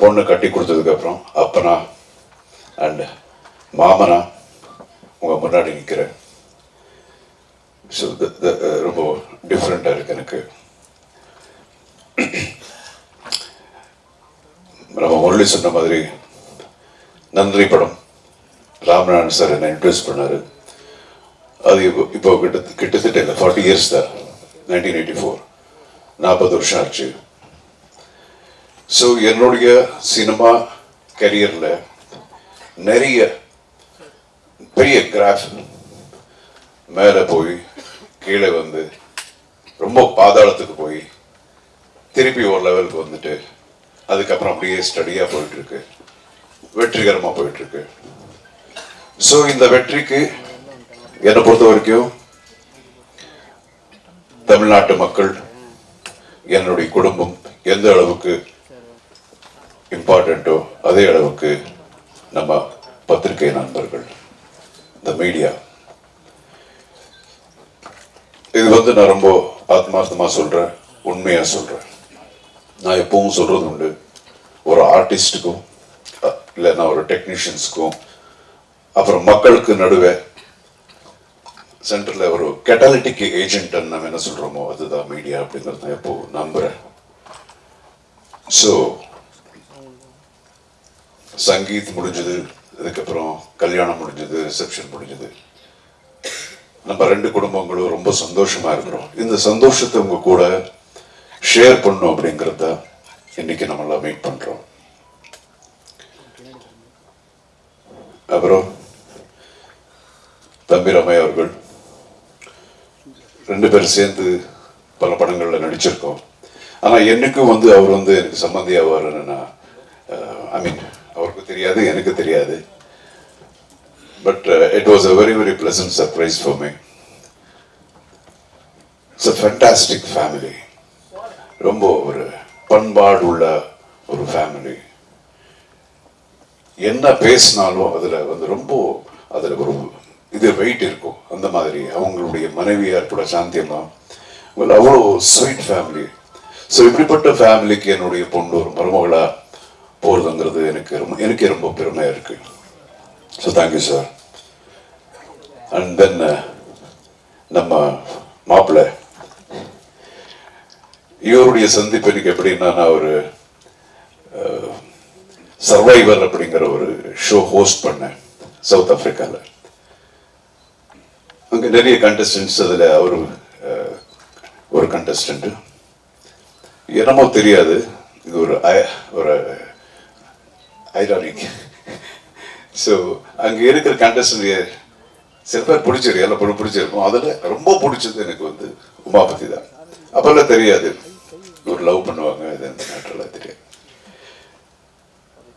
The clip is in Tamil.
பொண்ணு கட்டி கொடுத்ததுக்கப்புறம் அப்பனா அண்ட் மாமனா உங்கள் முன்னாடி நிற்கிறேன் ஸோ uh, ரொம்ப டிஃப்ரெண்ட்டாக இருக்கு எனக்கு. நம்ம முரளி சொன்ன மாதிரி நன்றி படம் ராமநாதன் சார் என்னை இன்ட்ரெஸ்ட் பண்ணார். அது இப்போ இப்போ கிட்ட கிட்டத்தட்ட இல்லை ஃபார்ட்டி இயர்ஸ் தான். நைன்டீன் எயிட்டி ஃபோர் நாற்பது வருஷம் ஆச்சு. ஸோ என்னுடைய சினிமா கரியரில் நிறைய பெரிய கிராஃப் மேலே போய் கீழே வந்து ரொம்ப பாதாளத்துக்கு போய் திருப்பி ஒரு லெவலுக்கு வந்துட்டு அதுக்கப்புறம் அப்படியே ஸ்டடியாக போயிட்டுருக்கு. வெற்றிகரமாக போயிட்டுருக்கு. ஸோ இந்த வெற்றிக்கு என்னை பொறுத்த வரைக்கும் தமிழ்நாட்டு மக்கள் என்னுடைய குடும்பம் எந்த அளவுக்கு இம்பார்ட்டண்ட்டோ அதே அளவுக்கு நம்ம பத்திரிகை நண்பர்கள் இந்த மீடியா இது வந்து நான் ரொம்ப ஆத்மார்த்தமாக சொல்கிறேன் உண்மையாக சொல்கிறேன் நான் எப்பவும் சொல்கிறது உண்டு ஒரு ஆர்டிஸ்ட்டுக்கும் இல்லைன்னா ஒரு டெக்னீஷியன்ஸுக்கும் அப்புறம் மக்களுக்கு நடுவே சென்டரில் ஒரு கெட்டாலிட்டிக் ஏஜென்ட் நம்ம என்ன சொல்கிறோமோ அதுதான் மீடியா அப்படிங்கிறது நான் எப்போ நம்புறேன். ஸோ சங்கீத் முடிஞ்சது அதுக்கப்புறம் கல்யாணம் முடிஞ்சது ரிசப்ஷன் முடிஞ்சது. நம்ம ரெண்டு குடும்பங்களும் ரொம்ப சந்தோஷமாக இருக்கிறோம். இந்த சந்தோஷத்தை உங்கள் கூட ஷேர் பண்ணும் அப்படிங்கிறத இன்னைக்கு நம்ம மீட் பண்ணுறோம் அப்புறம் தம்பி ரமேய் அவர்கள் ரெண்டு பேரும் சேர்ந்து பல படங்களில் நடிச்சிருக்கோம். ஆனால் என்னைக்கும் வந்து அவர் வந்து எனக்கு சம்மந்தி ஆவாருன்னு நான் ஐ மீன் அவருக்கு தெரியாது எனக்கு தெரியாது. But it was a very very pleasant surprise for me it's a fantastic family ரொம்ப ஒரு பண்பாடு உள்ள ஒரு ஃபேமிலி என்ன பேசினாலும் அதில் வந்து ரொம்ப அதில் ஒரு இது வெயிட் இருக்கும். அந்த மாதிரி அவங்களுடைய மனைவியார் கூட சாந்தியம்மா. Well, அவ்வளோ ஸ்வீட் ஃபேமிலி ஸோ இப்படிப்பட்ட ஃபேமிலிக்கு என்னுடைய பொண்ணு ஒரு மருமகளா போகிறதுங்கிறது எனக்கு ரொம்ப எனக்கே ரொம்ப பெருமையா இருக்கு. So thank you sir and then நம்ம மாப்பிள்ளை இவருடைய சந்திப்பு எனக்கு எப்படின்னா நான் ஒரு சர்வைவர் அப்படிங்கிற ஒரு ஷோ ஹோஸ்ட் பண்ணேன் சவுத் ஆஃப்ரிக்காவில் அங்கே நிறைய கண்டஸ்டன்ஸ் அதில் அவர் ஒரு கண்டஸ்டண்ட்டு என்னமோ தெரியாது. இது ஒரு ஒரு ஐரானிக் ஸோ அங்கே இருக்கிற கண்டஸ்டன்ட் சில பேர் பிடிச்சிருக்கு எல்லாம் பொண்ணு பிடிச்சிருக்கும். அதில் ரொம்ப பிடிச்சது எனக்கு வந்து உமாபதி தான். அப்போல்லாம் தெரியாது ஒரு லவ் பண்ணுவாங்க